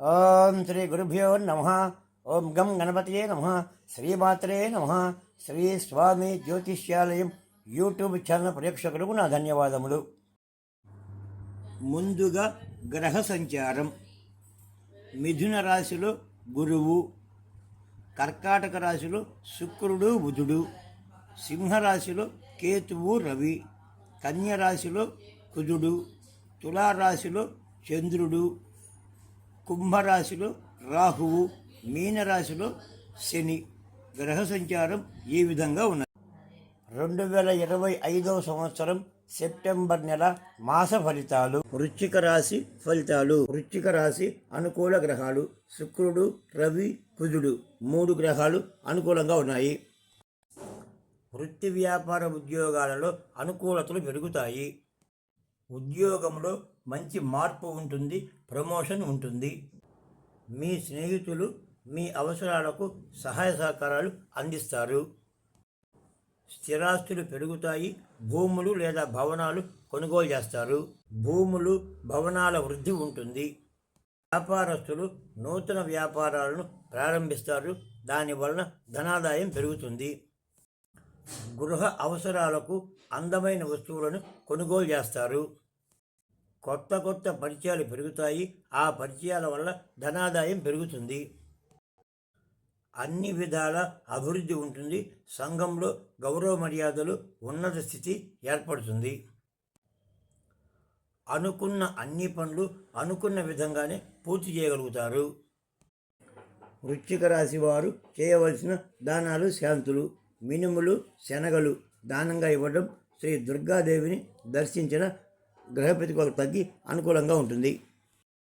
ఓం శ్రీ గురుభ్యో నమ. ఓం గం గణపతియే నమ. శ్రీమాత్రే నమ. శ్రీ స్వామి జ్యోతిష్యాలయం యూట్యూబ్ ఛానల్ ప్రేక్షకులకు నా ధన్యవాదములు. ముందుగా గ్రహ సంచారం. మిథున రాశిలో గురువు కర్కాటక రాశిలో శుక్రుడు బుధుడు సింహరాశిలో కేతువు రవి కన్యరాశిలో కుదుడు కుజుడు తులారాశిలో చంద్రుడు కుంభరాశిలో రాహువు మీనరాశిలో శని. గ్రహ సంచారం ఈ విధంగా ఉన్నది? రెండు వేల ఇరవై ఐదవ సంవత్సరం సెప్టెంబర్ నెల మాస ఫలితాలు వృశ్చిక రాశి ఫలితాలు. వృశ్చిక రాశి అనుకూల గ్రహాలు శుక్రుడు రవి కుజుడు మూడు గ్రహాలు అనుకూలంగా ఉన్నాయి. వృత్తి వ్యాపార ఉద్యోగాలలో అనుకూలతలు పెరుగుతాయి. ఉద్యోగంలో మంచి మార్పు ఉంటుంది ప్రమోషన్ ఉంటుంది. మీ స్నేహితులు మీ అవసరాలకు సహాయ సహకారాలు అందిస్తారు. స్థిరాస్తులు పెరుగుతాయి భూములు లేదా భవనాలు కొనుగోలు చేస్తారు. భూములు భవనాల వృద్ధి ఉంటుంది. వ్యాపారస్తులు నూతన వ్యాపారాలను ప్రారంభిస్తారు. దానివలన ధనాదాయం పెరుగుతుంది. గృహ అవసరాలకు అందమైన వస్తువులను కొనుగోలు చేస్తారు. కొత్త కొత్త పరిచయాలు పెరుగుతాయి. ఆ పరిచయాల వల్ల ధనాదాయం పెరుగుతుంది. అన్ని విధాల అభివృద్ధి ఉంటుంది. సంఘంలో గౌరవ మర్యాదలు ఉన్నత స్థితి ఏర్పడుతుంది. అనుకున్న అన్ని పనులు అనుకున్న విధంగానే పూర్తి చేయగలుగుతారు. వృశ్చిక రాశి వారు చేయవలసిన దానాలు శాంతులు. మినుములు శనగలు దానంగా ఇవ్వడం శ్రీ దుర్గాదేవిని దర్శించిన గ్రహ ప్రతికూలత తగ్గి అనుకూలంగా ఉంటుంది.